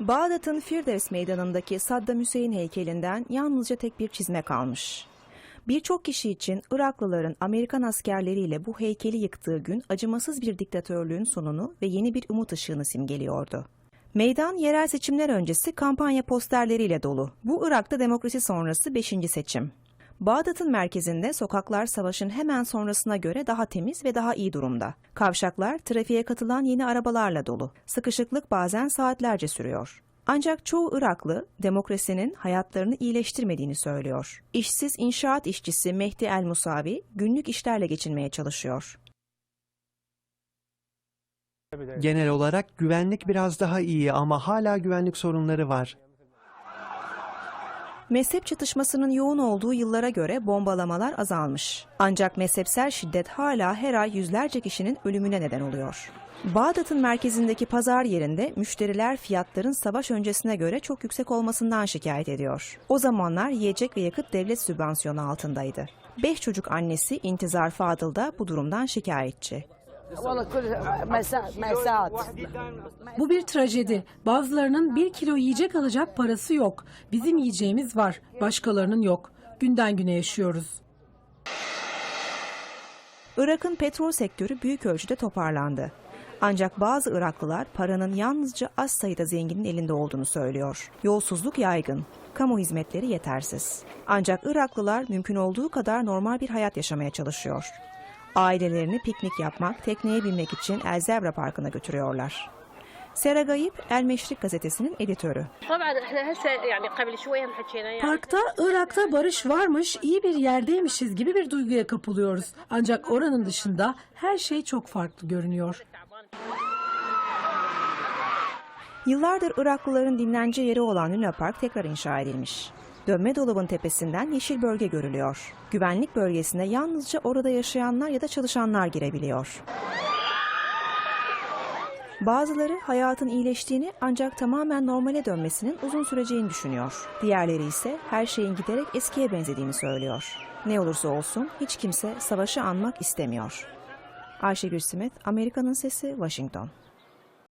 Bağdat'ın Firdevs Meydanı'ndaki Saddam Hüseyin heykelinden yalnızca tek bir çizme kalmış. Birçok kişi için Iraklıların Amerikan askerleriyle bu heykeli yıktığı gün acımasız bir diktatörlüğün sonunu ve yeni bir umut ışığını simgeliyordu. Meydan yerel seçimler öncesi kampanya posterleriyle dolu. Bu Irak'ta demokrasi sonrası 5. seçim. Bağdat'ın merkezinde sokaklar savaşın hemen sonrasına göre daha temiz ve daha iyi durumda. Kavşaklar trafiğe katılan yeni arabalarla dolu. Sıkışıklık bazen saatlerce sürüyor. Ancak çoğu Iraklı demokrasinin hayatlarını iyileştirmediğini söylüyor. İşsiz inşaat işçisi Mehdi El Musavi günlük işlerle geçinmeye çalışıyor. Genel olarak güvenlik biraz daha iyi ama hala güvenlik sorunları var. Mezhep çatışmasının yoğun olduğu yıllara göre bombalamalar azalmış. Ancak mezhepsel şiddet hala her ay yüzlerce kişinin ölümüne neden oluyor. Bağdat'ın merkezindeki pazar yerinde müşteriler fiyatların savaş öncesine göre çok yüksek olmasından şikayet ediyor. O zamanlar yiyecek ve yakıt devlet sübvansiyonu altındaydı. Beş çocuk annesi İntizar Fadıl da bu durumdan şikayetçi. Bu bir trajedi. Bazılarının bir kilo yiyecek alacak parası yok. Bizim yiyeceğimiz var, başkalarının yok. Günden güne yaşıyoruz. Irak'ın petrol sektörü büyük ölçüde toparlandı. Ancak bazı Iraklılar paranın yalnızca az sayıda zenginin elinde olduğunu söylüyor. Yolsuzluk yaygın, kamu hizmetleri yetersiz. Ancak Iraklılar mümkün olduğu kadar normal bir hayat yaşamaya çalışıyor. Ailelerini piknik yapmak, tekneye binmek için El Zebra Parkı'na götürüyorlar. Sera Gayip, El Meşrik gazetesinin editörü. Parkta Irak'ta barış varmış, iyi bir yerdeymişiz gibi bir duyguya kapılıyoruz. Ancak oranın dışında her şey çok farklı görünüyor. Yıllardır Iraklıların dinlence yeri olan Luna Park tekrar inşa edilmiş. Dönme dolabın tepesinden yeşil bölge görülüyor. Güvenlik bölgesine yalnızca orada yaşayanlar ya da çalışanlar girebiliyor. Bazıları hayatın iyileştiğini ancak tamamen normale dönmesinin uzun süreceğini düşünüyor. Diğerleri ise her şeyin giderek eskiye benzediğini söylüyor. Ne olursa olsun hiç kimse savaşı anmak istemiyor. Ayşegül Simet, Amerika'nın Sesi, Washington.